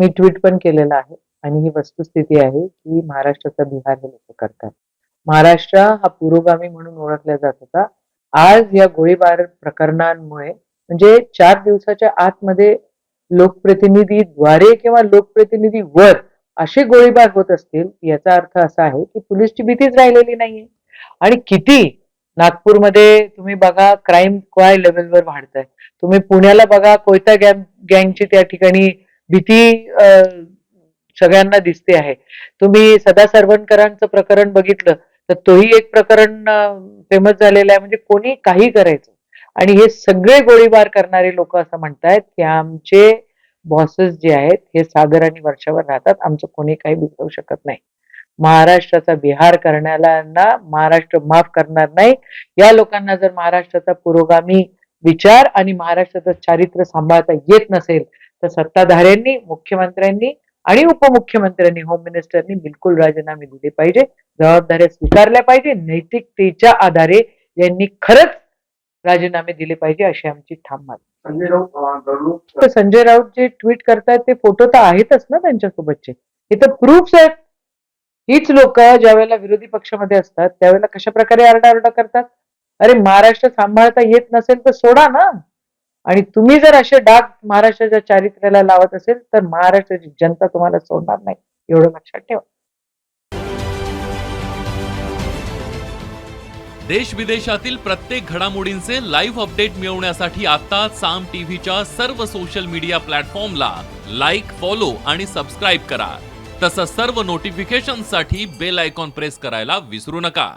मी tweet पण केलेलं आहे. आणि ही वस्तुस्थिती आहे की महाराष्ट्राचा बिहार हे लोक करतात. महाराष्ट्र हा पुरोगामी म्हणून ओळखला जात होता. आज या गोळीबार प्रकरणांमुळे म्हणजे चार दिवसाच्या आतमध्ये लोकप्रतिनिधीद्वारे किंवा लोकप्रतिनिधी वर असे गोळीबार होत असतील याचा अर्थ असा आहे की पोलीसची भीतीच राहिलेली नाहीये. आणि किती नागपूरमध्ये तुम्ही बघा क्राईम काय लेवलवर वाढत तुम्ही पुण्याला बघा कोयता गँग गँगची त्या ठिकाणी भीती सगळ्यांना दिसते आहे. तुम्ही सदा सर्वणकरांचं प्रकरण बघितलं तर तोही एक प्रकरण फेमस झालेलं आहे. म्हणजे कोणी काही करायचं. आणि हे सगळे गोळीबार करणारे लोक असं म्हणतायत की आमचे बॉसेस जे आहेत हे सागर आणि वर्षावर राहतात. आमचं कोणी काही बिघडवू शकत नाही. महाराष्ट्राचा बिहार करण्याला महाराष्ट्र माफ करणार नाही. या लोकांना जर महाराष्ट्राचा पुरोगामी विचार आणि महाराष्ट्राचं चारित्र्य सांभाळता येत नसेल तर सत्ताधाऱ्यांनी मुख्यमंत्र्यांनी आणि उपमुख्यमंत्र्यांनी होम मिनिस्टरनी बिलकुल राजीनामे दिले पाहिजे. जबाबदाऱ्या स्वीकारल्या पाहिजे. नैतिकतेच्या आधारे यांनी खरंच राजीनामे दिले पाहिजे अशी आमची ठाम मागणी. संजय राऊत तर संजय राऊत जे ट्विट करतायत ते फोटो तर आहेतच ना त्यांच्यासोबतचे. हे तर प्रूफ्स आहेत. हीच लोक ज्या वेळेला विरोधी पक्षामध्ये असतात त्यावेळेला कशा प्रकारे आरडाओरडा करतात? अरे महाराष्ट्र सांभाळता येत नसेल तर सोडा ना. आणि तुम्ही जर असे डाग महाराष्ट्राच्या चारित्र्याला लावत असेल तर महाराष्ट्राची जनता तुम्हाला सोडणार नाही. एवढं लक्षात ठेवा. देश विदेशातील प्रत्येक घडामोडींचे लाईव्ह अपडेट मिळवण्यासाठी आता साम टीव्हीच्या सर्व सोशल मीडिया प्लॅटफॉर्मला लाईक फॉलो आणि सबस्क्राईब करा. तसंच सर्व नोटिफिकेशनसाठी बेल आयकॉन प्रेस करायला विसरू नका.